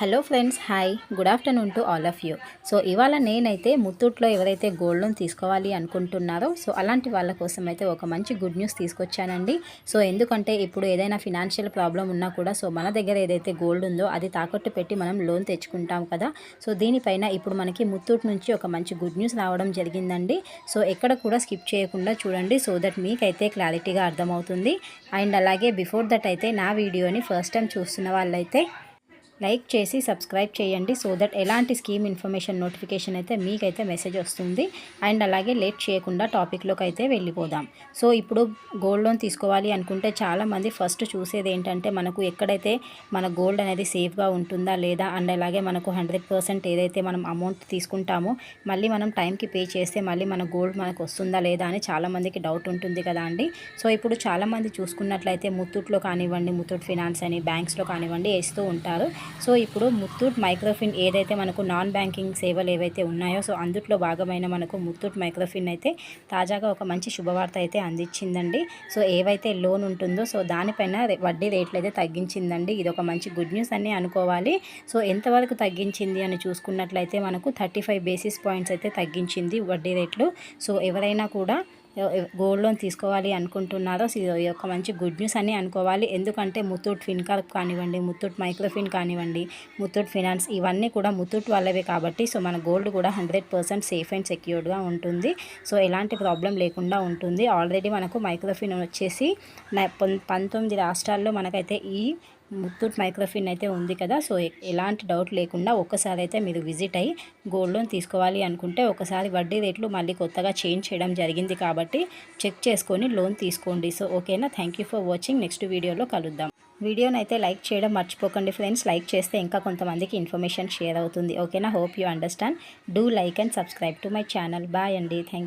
Hello friends hi. Good afternoon to all of you. So ఇవాళ నేనైతే ముత్తూట్లో ఎవరైతే gold loan తీసుకోవాలి అనుకుంటున్నారో సో అలాంటి వాళ్ళ కోసం అయితే ఒక మంచి గుడ్ న్యూస్ తీసుకొచ్చానండి. సో ఎందుకంటే ఇప్పుడు ఏదైనా ఫినాన్షియల్ ప్రాబ్లం ఉన్నా కూడా సో మన దగ్గర ఏదైతే గోల్డ్ ఉందో అది తాకట్టు పెట్టి మనం లోన్ తెచ్చుకుంటాం కదా. సో దీనిపైన ఇప్పుడు మనకి ముత్తూట్ నుంచి ఒక మంచి గుడ్ న్యూస్ రావడం జరిగిందండి. సో ఎక్కడ కూడా స్కిప్ చేయకుండా చూడండి సో దట్ మీకైతే క్లారిటీగా అర్థమవుతుంది. అండ్ అలాగే బిఫోర్ దట్ అయితే నా వీడియోని ఫస్ట్ టైం చూస్తున్న వాళ్ళైతే లైక్ చేసి సబ్స్క్రైబ్ చేయండి సో దట్ ఎలాంటి స్కీమ్ ఇన్ఫర్మేషన్ నోటిఫికేషన్ అయితే మీకైతే మెసేజ్ వస్తుంది. అండ్ అలాగే లేట్ చేయకుండా టాపిక్లోకి అయితే వెళ్ళిపోదాం. సో ఇప్పుడు గోల్డ్ లోన్ తీసుకోవాలి అనుకుంటే చాలామంది ఫస్ట్ చూసేది ఏంటంటే మనకు ఎక్కడైతే మన గోల్డ్ అనేది సేఫ్గా ఉంటుందా లేదా అండ్ అలాగే మనకు హండ్రెడ్ పర్సెంట్ ఏదైతే మనం అమౌంట్ తీసుకుంటామో మళ్ళీ మనం టైంకి పే చేస్తే మళ్ళీ మన గోల్డ్ మనకు వస్తుందా లేదా అని చాలామందికి డౌట్ ఉంటుంది కదా అండి. సో ఇప్పుడు చాలామంది చూసుకున్నట్లయితే ముత్తూట్లో కానివ్వండి ముత్తూట్ ఫినాన్స్ అని బ్యాంక్స్లో కానివ్వండి వేస్తూ ఉంటారు. సో ఇప్పుడు ముత్తూట్ మైక్రోఫిన్ ఏదైతే మనకు నాన్ బ్యాంకింగ్ సేవలు ఏవైతే ఉన్నాయో సో అందుట్లో భాగమైన మనకు ముత్తూట్ మైక్రోఫిన్ అయితే తాజాగా ఒక మంచి శుభవార్త అయితే అందించిందండి. సో ఏవైతే లోన్ ఉంటుందో సో దానిపైన వడ్డీ రేట్లు అయితే తగ్గించిందండి. ఇది ఒక మంచి గుడ్ న్యూస్ అని అనుకోవాలి. సో ఎంతవరకు తగ్గించింది అని చూసుకున్నట్లయితే మనకు థర్టీ ఫైవ్ బేసిస్ పాయింట్స్ అయితే తగ్గించింది వడ్డీ రేట్లు. సో ఎవరైనా కూడా గోల్డ్ లోన్ తీసుకోవాలి అనుకుంటున్నారో సో ఇది ఒక మంచి గుడ్ న్యూస్ అని అనుకోవాలి. ఎందుకంటే ముత్తూట్ ఫిన్కార్ప్ కానివ్వండి ముత్తూట్ మైక్రోఫిన్ కానివ్వండి ముత్తూట్ ఫినాన్స్ ఇవన్నీ కూడా ముత్తూట్ వాళ్ళవే కాబట్టి సో మన గోల్డ్ కూడా హండ్రెడ్ పర్సెంట్ సేఫ్ అండ్ సెక్యూర్డ్గా ఉంటుంది. సో ఎలాంటి ప్రాబ్లం లేకుండా ఉంటుంది. ఆల్రెడీ మనకు మైక్రోఫిన్ వచ్చేసి పం- పంతొమ్మిది రాష్ట్రాల్లో మనకైతే ఈ ముత్తూట్ మైక్రోఫిన్ అయితే ఉంది కదా సో ఎలాంటి డౌట్ లేకుండా ఒక్కసారి అయితే మీరు విజిట్ అయ్యి గోల్డ్ లోన్ తీసుకోవాలి అనుకుంటే ఒకసారి వడ్డీ రేట్లు మళ్ళీ కొత్తగా చేంజ్ చేయడం జరిగింది కాబట్టి చెక్ చేసుకొని లోన్ తీసుకోండి. సో ఓకేనా? Thank you for watching. Next వీడియోలో కలుద్దాం. వీడియోని అయితే లైక్ చేయడం మర్చిపోకండి ఫ్రెండ్స్. లైక్ చేస్తే ఇంకా కొంతమందికి ఇన్ఫర్మేషన్ షేర్ అవుతుంది. ఓకేనా? Hope you understand. Do like and subscribe to my channel. Bye అండి. థ్యాంక్